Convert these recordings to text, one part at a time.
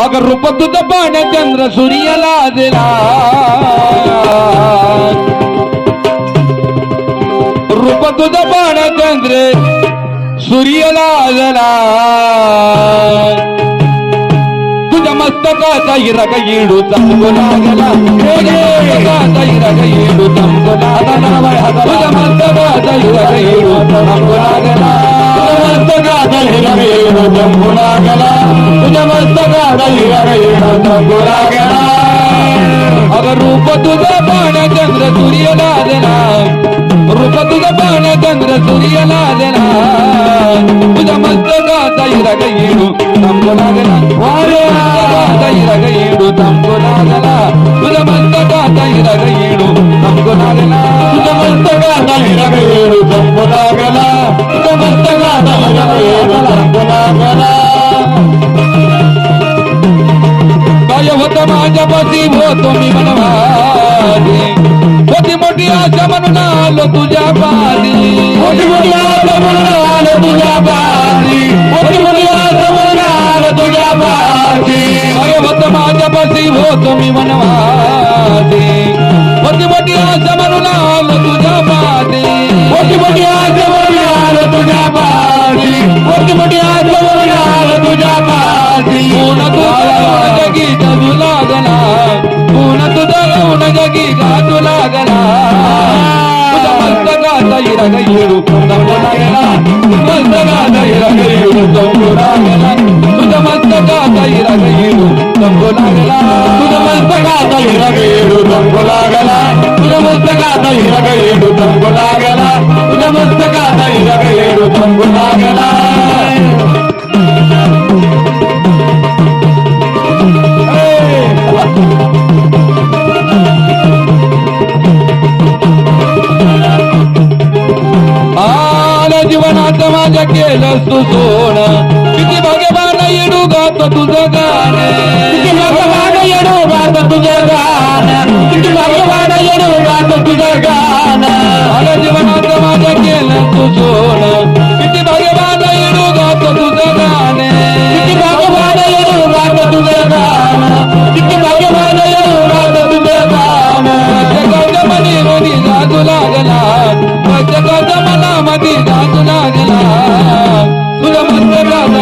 अगर रूप तुझं पाण चंद्र सूर्याला दिला रूप तुझं पाण चंद्र सूर्याला दिला तुझ्या मस्तकाचा हिरक येडू चमकू लागला। मस्तकाचा हिरक येडू चमकू लागला। तुझ्या मस्तकाचा हिरक येडू चमकू लागला। मस्तकाचा हिरक येडू चमकू लागला। तुझ्या मस्तकाचा हिरक येडू चमकू लागला अगं रूप तुझं पाण चंद्र सूर्य लागला रूप तुझं पाण चंद्र सूर्य लागला तुझ्या मस्तकाचा हिरक येडू चमकू लागला वारे मस्तकाचा हिरक येडू चमकू लागला तुझ्या मस्तकाचा हिरक येडू चमकू लागला तुझ्या मस्तकाचा हिरक येडू चमकू लागला तुझ्या मस्तकाचा हिरक येडू काय होत माझ्या पती होतो मी मनवादी होती मोठी आशा म्हणून आलो तुझ्या पादी होती मोठी आशा म्हणून आलो तुझ्या पादी होती मोठी आशा म्हणून आलो तुझ्या पादी काय होत माझ्या पती होतो ఇరగయ్యుడు తంబులగాద ఇరగయ్యుడు తంబులాగల తుదమంతగాద ఇరగయ్యుడు తంబులాగల తుదమంతగాద ఇరగయ్యుడు తంబులాగల తుదమంతగాద माझ्या केलं तू सोड किती भगवान येडू गात तुझं गाणे. किती भगवान येडू गात तुझं गाणं. किती भगवान येडू गात तुझं गाणं. आला जीवनात माझ्या केलं तू सोड किती भगवान येडू गात तुझं गाणे. किती भगवान येडू गात तुझं गाणं. किती भगवान येडू गात तुझं गाणं. जगाच्या मनी मनी गाजू लागला. जगाच्या मनामध्ये मधी लागला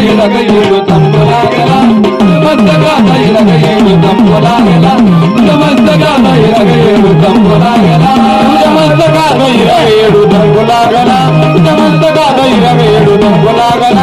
ఇలగ ఏడు తంబులాగల మద్దగాన ఇలగ ఏడు తంబులాగల మద్దగాన ఇలగ ఏడు తంబులాగల మద్దగాన ఇరవై ఏడు తంబులాగల మద్దగాన ఇరవై ఏడు తంబులాగల